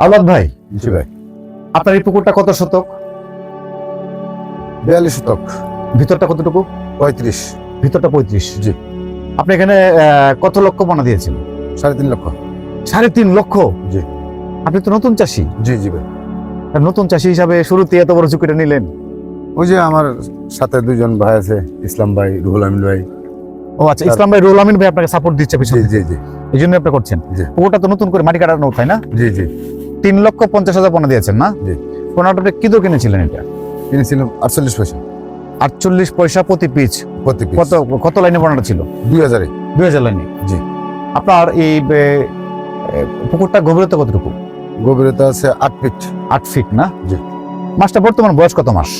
আওলাদ ভাই জি ভাই। আপনার এই পুকুরটা কত শতক? বিয়াল্লিশ শতক। ভিতরটা কতটুকু? পঁয়ত্রিশ। ভিতরটা পঁয়ত্রিশ জি। আপনি এখানে কত লক্ষ পোনা দিয়েছেন? সাড়ে তিন লক্ষ। সাড়ে তিন লক্ষ? জি। আপনি তো নতুন চাষি। জি জি ভাই। নতুন চাষি হিসাবে শুরুতে এত বড় ঝুঁকিটা নিলেন? ওই যে আমার সাথে দুজন ভাই আছে ইসলাম ভাই রুহুল আমিন ভাই। ও আচ্ছা ইসলাম ভাই রুল আমিন ভাই আপনাকে সাপোর্ট দিচ্ছে জি পিছনে। জি জি। এই জন্য আপনি করছেন। পুকুরটা তো নতুন করে মাটি কাটানো তাই না? জি জি। তিন লক্ষ পঞ্চাশ হাজার পোনা দিয়েছেন না? জি। পোনাটা আপনি কি কিনেছিলেন এটা? কিনেছিলাম আটচল্লিশ পয়সা। আটচল্লিশ পয়সা প্রতি পিচ। প্রতি কত কত লাইনে পোনাটা ছিল? দুই হাজারে। দুই হাজার লাইনে? জি। আপনার এই পুকুরটা গভীরতা কতটুকু? গভীরতা আছে আট ফিট। আট ফিট না? জি। মাছটা বর্তমান বয়স কত মাস?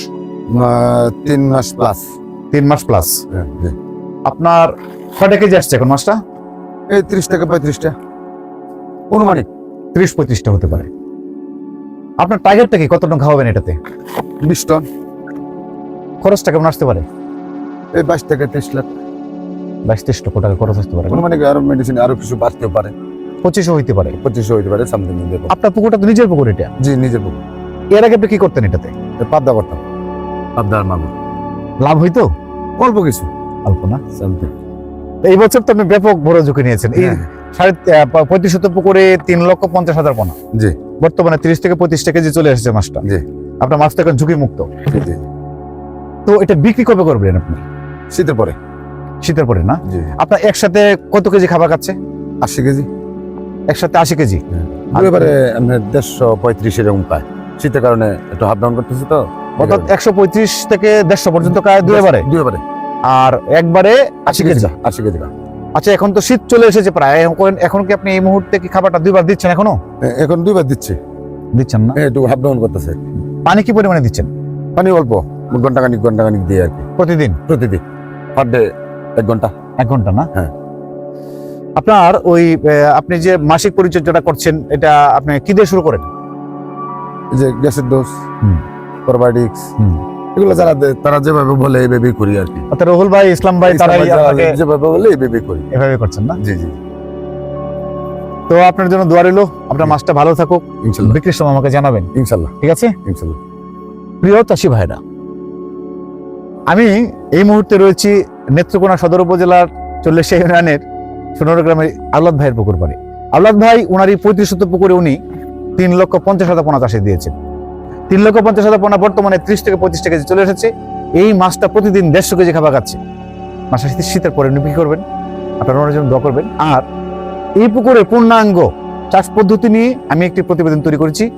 তিন মাস প্লাস তিন মাস প্লাস আপনার কটা কেজি আসছে এখন মাছটা এই ত্রিশ টাকা পঁয়ত্রিশটা। অনুমানিক। ত্রিশ পঁয়ত্রিশটা হতে পারে। আপনার টাইগারটা কি? কত টাকা খাওয়াবেন এটাতে? বিশ টন। খরচটা কেমন আসতে পারে? এই বাইশ টাকা ত্রিশ লাখ। বাইশ তেইশ লক্ষ টাকা খরচ আসতে পারে অনুমানিক আরও মেডিসিন আরও কিছু বাড়তেও পারে। পঁচিশও হইতে পারে। পঁচিশও হইতে পারে সামথিং আপনার পুকুরটা তো নিজের পুকুর এটা? জি নিজের পুকুর। এর আগে আপনি কি করতেন এটাতে? পাবদা করতাম। পাবদার মাগুর লাভ হইতো? অল্প কিছু। অল্প না? সামথিং এই বছর তো আপনি ব্যাপক বড় ঝুঁকি নিয়েছেন। এই হ্যাঁ। সাড়ে পঁয়ত্রিশ শত পুকুরে তিন লক্ষ পঞ্চাশ হাজার পোনা জি। বর্তমানে তিরিশ থেকে পঁয়ত্রিশ কেজি চলে এসেছে মাছটা। জি। আপনার মাছটা এখন ঝুঁকি মুক্ত জি। তো এটা বিক্রি কবে করবেন আপনি? শীতের পরে। শীতের পরে না? আপনার একসাথে কত কেজি খাবার খাচ্ছে? আশি কেজি। একসাথে আশি কেজি? আর- এবারে আপনার দেড়শো পঁয়ত্রিশ এরকম পায় শীতের কারণে একটু হাফ ডাউন করতেছে তো। অর্থাৎ একশো পঁয়ত্রিশ থেকে দেড়শো পর্যন্ত খায় দুই এবারে। আর একবারে আশি কেজি আশি কেজি। আচ্ছা এখন তো শীত চলে এসেছে প্রায়। এখন কি আপনি এই মুহূর্তে কি খাবারটা দুইবার দিচ্ছেন এখনও? এখন দুইবার দিচ্ছে। দিচ্ছেন না? একটু হাফ ডাউন করতেছে। পানি কি পরিমাণে দিচ্ছেন? পানি অল্প। ঘণ্টা খানিক ঘণ্টা খানিক দিয়ে আর কি। প্রতিদিন? প্রতিদিন। পার ডে এক ঘণ্টা। এক ঘণ্টা না? হ্যাঁ। আপনার ওই আপনি যে মাসিক পরিচর্যাটা করছেন এটা আপনি কি দিয়ে শুরু করেন? যে গ্যাসের ডোজ। প্রোবায়োটিক্স। এগুলো যারা তারা যেভাবে বলে এইভাবেই করি আর কি। অর্থাৎ রহুল ভাই ইসলাম ভাই আপনাকে যেভাবে বলে এইভাবেই করি। এভাবে করছেন না? জি জি। তো আপনার জন্য দোয়া রইল। আপনার মাছটা ভালো থাকুক। ইনশাল্লাহ। বিক্রির সময় আমাকে জানাবেন। ইনশাল্লাহ। ঠিক আছে? ইনশাল্লাহ। প্রিয় চাষি ভাইরা আমি এই মুহূর্তে রয়েছি নেত্রকোনা সদর উপজেলার চল্লিশ ইউনিয়নের সোনার গ্রামের আল্লাদ ভাইয়ের পুকুর পাড়ে। আল্লাদ ভাই ওনার এই পঁয়ত্রিশ শত পুকুরে উনি তিন লক্ষ পঞ্চাশ হাজার পোনা চাষে দিয়েছেন। তিন লক্ষ পঞ্চাশ হাজার পোনা বর্তমানে ত্রিশ থেকে পঁয়ত্রিশ কেজি চলে এসেছে। এই মাছটা প্রতিদিন দেড়শো কেজি খাবার খাচ্ছে। শীত- শীতের পরে বিক্রি করবেন? আপনারা ওনার জন্য দোয়া করবেন। আর এই পুকুরে পূর্ণাঙ্গ চাষ পদ্ধতি নিয়ে আমি একটি প্রতিবেদন তৈরি করেছি।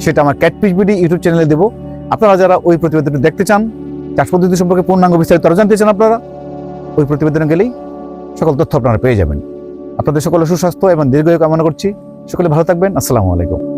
সেটা আমার ক্যাটপিচ বিডি ইউটিউব চ্যানেলে দেবো। আপনারা যারা ওই প্রতিবেদনটি দেখতে চান, চাষ পদ্ধতি সম্পর্কে পূর্ণাঙ্গ বিস্তারিত আরও জানতে চান আপনারা, ওই প্রতিবেদনে গেলেই সকল তথ্য আপনারা পেয়ে যাবেন। আপনাদের সকলে সুস্বাস্থ্য এবং দীর্ঘায়ু কামনা করছি। সকলে ভালো থাকবেন। আসসালামু আলাইকুম।